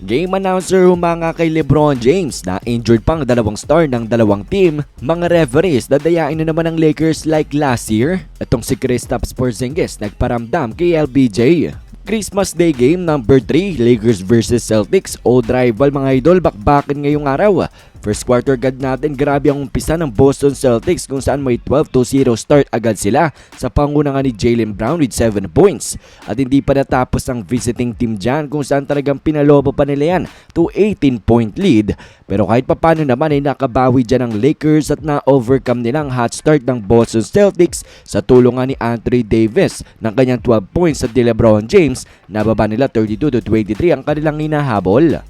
Game announcer humanga kay Lebron James na injured pang dalawang star ng dalawang team. Mga referees dadayain na naman ng Lakers like last year. Itong si Kristaps Porzingis nagparamdam kay LBJ. Christmas Day game number 3, Lakers versus Celtics. Old rival mga idol, bakbakin ngayong araw. First quarter agad natin, grabe ang umpisa ng Boston Celtics kung saan may 12-0 start agad sila sa pangunangan ni Jalen Brown with 7 points. At hindi pa natapos ang visiting team dyan kung saan talagang pinalobo pa nila yan to 18 point lead. Pero kahit papano naman ay nakabawi dyan ang Lakers at na-overcome nila ang hot start ng Boston Celtics sa tulungan ni Anthony Davis ng kanyang 12 points at di LeBron James. Nababa nila 32 23 ang kanilang hinahabol.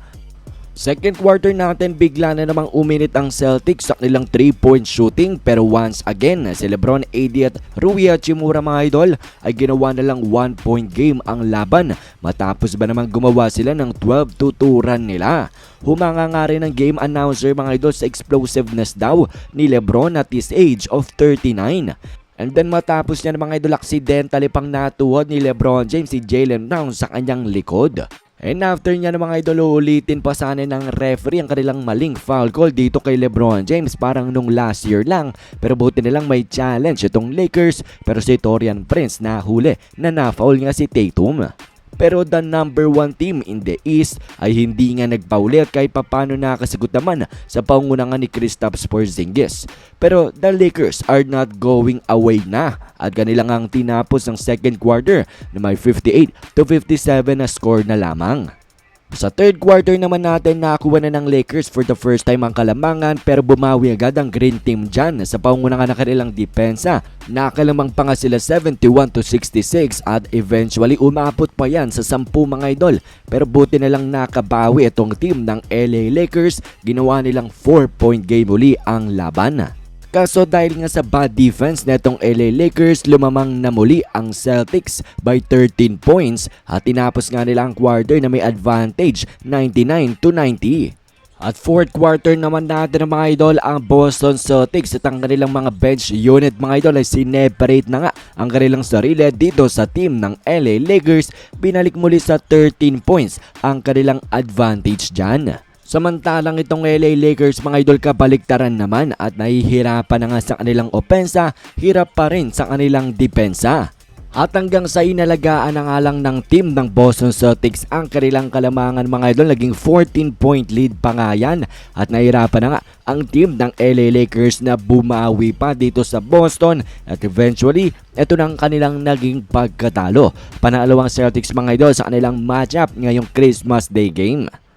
Second quarter natin bigla na namang uminit ang Celtics sa kanilang 3-point shooting pero once again si Lebron, AD at Rui Hachimura mga idol ay ginawa na lang 1-point game ang laban matapos ba namang gumawa sila ng 12-2 run nila. Humanga nga rin ang game announcer mga idol sa explosiveness daw ni Lebron at his age of 39. And then matapos niya ng mga idol aksidentally pang natuhod ni Lebron James si Jalen Brown sa kanyang likod. And after niya ng mga idol ulitin pa sana ng referee ang kanilang maling foul call dito kay Lebron James. Parang nung last year lang. Pero buti nilang may challenge itong Lakers. Pero si Torian Prince nahuli na na-foul nga si Tatum. Pero the number one team in the East ay hindi nga nagpaulit kahit papano nakasagot naman sa pangunangan ni Kristaps Porzingis. Pero the Lakers are not going away na at kanilang ang tinapos ng second quarter na may 58 to 57 na score na lamang. Sa third quarter naman natin nakakuha na ng Lakers for the first time ang kalamangan pero bumawi agad ang green team dyan sa pangunangan ng kanilang depensa. Nakalamang pa nga sila 71 to 66 at eventually umabot pa yan sa 10 mga idol. Pero buti na lang nakabawi itong team ng LA Lakers. Ginawa nilang 4 point game uli ang laban. Kaso dahil nga sa bad defense netong LA Lakers, lumamang na muli ang Celtics by 13 points at tinapos nga nila ang quarter na may advantage 99 to 90. At fourth quarter naman natin ng mga idol ang Boston Celtics at ang kanilang mga bench unit mga idol ay sineparate na nga ang kanilang sarili dito sa team ng LA Lakers. Binalik muli sa 13 points ang kanilang advantage dyan. Samantalang itong LA Lakers mga idol kabaliktaran naman at nahihirapan na nga sa kanilang opensa, hirap pa rin sa kanilang depensa. At hanggang sa inalagaan na nga lang ng team ng Boston Celtics ang kanilang kalamangan mga idol, naging 14 point lead pa nga yan. At nahirapan na nga ang team ng LA Lakers na bumawi pa dito sa Boston. At eventually, ito na ang kanilang naging pagkatalo. Panalo ang Celtics mga idol sa kanilang matchup ngayong Christmas Day game.